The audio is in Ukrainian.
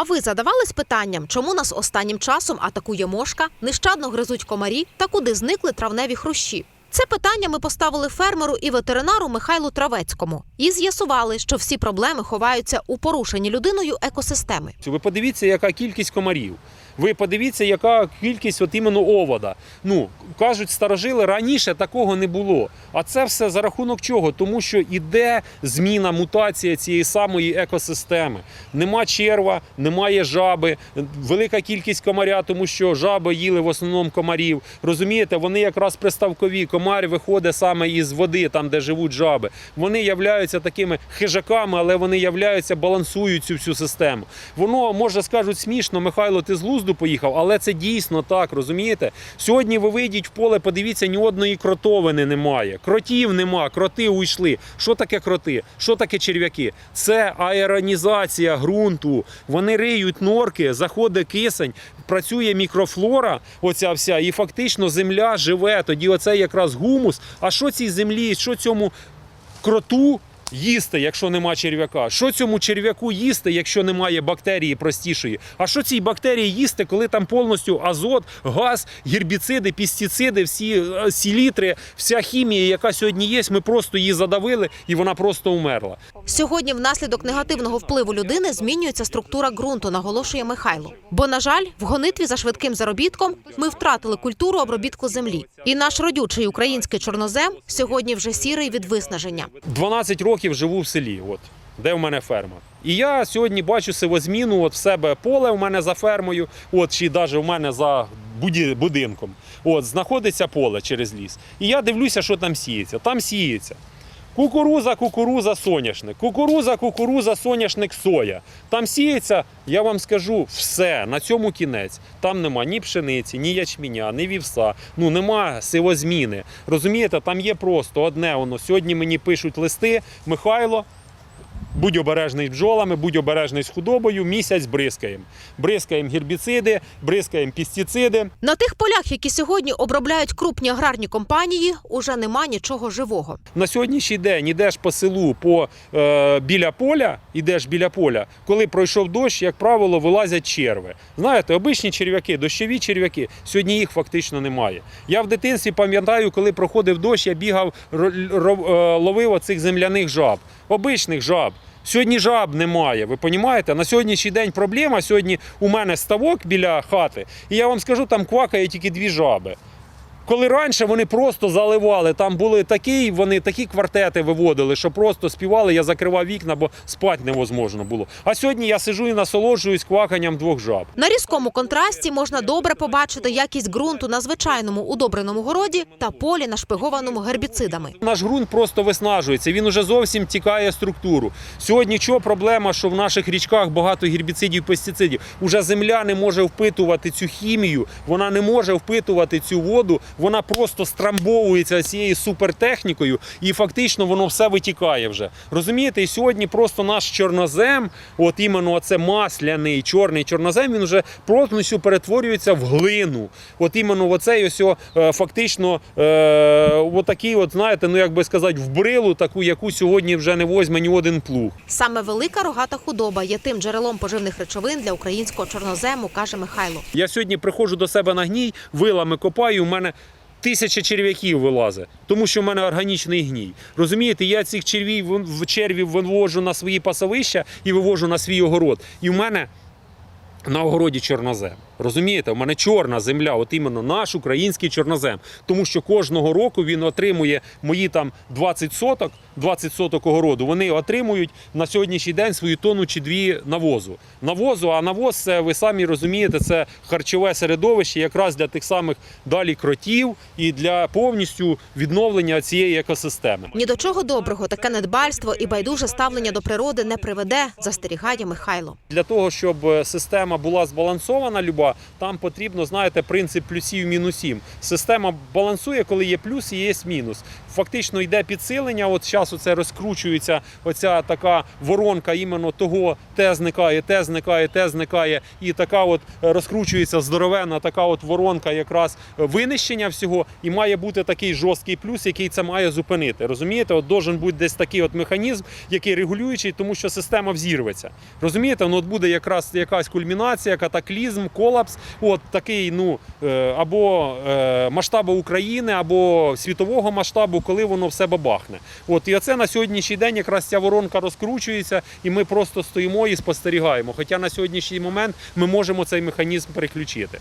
А ви задавались питанням, чому нас останнім часом атакує мошка, нещадно гризуть комарі та куди зникли травневі хрущі? Це питання ми поставили фермеру і ветеринару Михайлу Травецькому і з'ясували, що всі проблеми ховаються у порушенні людиною екосистеми. Ви подивіться, яка кількість комарів. Ви подивіться, яка кількість от іменно овода. Ну кажуть, старожили раніше такого не було. А це все за рахунок чого? Тому що іде зміна, мутація цієї самої екосистеми. Нема черва, немає жаби, велика кількість комаря, тому що жаби їли в основному комарів. Розумієте, вони якраз приставкові. Комар виходить саме із води, там де живуть жаби. Вони являються такими хижаками, але вони являються, балансують цю всю систему. Воно може скажуть смішно, Михайло, ти з лузду поїхав, але це дійсно так, розумієте? Сьогодні ви вийдіть в поле, подивіться, ні одної кротовини немає. Кротів нема, кроти уйшли. Що таке кроти? Що таке черв'яки? Це аеронізація ґрунту. Вони риють норки, заходить кисень, працює мікрофлора, оця вся, і фактично земля живе. Тоді оце якраз гумус. А що цій землі, що цьому кроту їсти, якщо нема черв'яка? Що цьому черв'яку їсти, якщо немає бактерії простішої? А що цій бактерії їсти, коли там повністю азот, газ, гербіциди, пестициди, всі е, селітри, вся хімія, яка сьогодні є, ми просто її задавили і вона просто умерла. Сьогодні, внаслідок негативного впливу людини, змінюється структура ґрунту, наголошує Михайло. Бо, на жаль, в гонитві за швидким заробітком ми втратили культуру обробітку землі. І наш родючий український чорнозем сьогодні вже сірий від виснаження. 12 років живу в селі, от, де в мене ферма. І я сьогодні бачу сивозміну от в себе поле в мене за фермою, от, чи навіть в мене за будинком. От, знаходиться поле через ліс. І я дивлюся, що там сіється. Там сіється. Кукуруза, кукуруза, соняшник. Кукуруза, кукуруза, соняшник, соя. Там сіється, я вам скажу, все. На цьому кінець. Там нема ні пшениці, ні ячменя, ні вівса. Ну нема сивозміни. Розумієте, там є просто одне воно. Сьогодні мені пишуть листи, Михайло. Будь обережний з бджолами, будь обережний з худобою, місяць бризкаємо. Бризкаємо гербіциди, бризкаємо пестициди. На тих полях, які сьогодні обробляють крупні аграрні компанії, уже нема нічого живого. На сьогоднішній день ідеш по селу по, е, біля поля, ідеш біля поля, коли пройшов дощ, як правило, вилазять черви. Знаєте, обичні черв'яки, дощові черв'яки, сьогодні їх фактично немає. Я в дитинстві пам'ятаю, коли проходив дощ, я бігав, е, ловив оцих земляних жаб, обичних жаб. Сьогодні жаб немає, ви розумієте? На сьогоднішній день проблема. Сьогодні у мене ставок біля хати, і я вам скажу, там квакає тільки дві жаби. Коли раніше вони просто заливали, там були такі, вони такі квартети виводили, що просто співали, я закривав вікна, бо спати невозможно було. А сьогодні я сиджу і насолоджуюсь кваканням двох жаб. На різкому контрасті можна добре побачити якість ґрунту на звичайному удобреному городі та полі, нашпигованому гербіцидами. Наш ґрунт просто виснажується, він уже зовсім тікає структуру. Сьогодні що проблема, що в наших річках багато гербіцидів, пестицидів. Уже земля не може впитувати цю хімію, вона не може впитувати цю воду, вона просто страмбовується цією супертехнікою, і фактично воно все витікає вже. Розумієте, і сьогодні просто наш чорнозем, от іменно оце масляний чорний чорнозем, він вже повністю перетворюється в глину. От іменно оцей ось е, фактично е, отакий, от знаєте, ну як би сказати, в брилу, таку, яку сьогодні вже не возьме ні один плуг. Саме велика рогата худоба є тим джерелом поживних речовин для українського чорнозему, каже Михайло. Я сьогодні приходжу до себе на гній, вилами копаю, у мене тисяча черв'яків вилазить, тому що в мене органічний гній. Розумієте, я цих червів в- червів вивожу на свої пасовища і вивожу на свій огород. І в мене на огороді чорнозем. Розумієте, у мене чорна земля, от іменно наш український чорнозем. Тому що кожного року він отримує мої там 20 соток, 20 соток огороду. Вони отримують на сьогоднішній день свою тонну чи дві навозу. Навозу, а навоз це ви самі розумієте, це харчове середовище якраз для тих самих далі кротів і для повністю відновлення цієї екосистеми. Ні до чого доброго таке недбальство і байдуже ставлення до природи не приведе, застерігає Михайло. Для того, щоб е, система була збалансована, люба, там потрібно, знаєте, принцип плюсів мінусів. Система балансує, коли є плюс і є мінус. Фактично йде підсилення. От зараз оце розкручується оця така воронка іменно того, те зникає, те зникає, те зникає. І така от розкручується здоровенна така от воронка якраз винищення всього. І має бути такий жорсткий плюс, який це має зупинити. Розумієте? От должен бути десь такий от механізм, який регулюючий, тому що система взірветься. Розумієте? Ну от буде якраз якась кульмінація, катаклізм, колапс. От такий, ну е, або е, масштабу України, або світового масштабу, коли воно все бабахне. От і оце на сьогоднішній день якраз ця воронка розкручується, і ми просто стоїмо і спостерігаємо. Хоча на сьогоднішній момент ми можемо цей механізм переключити.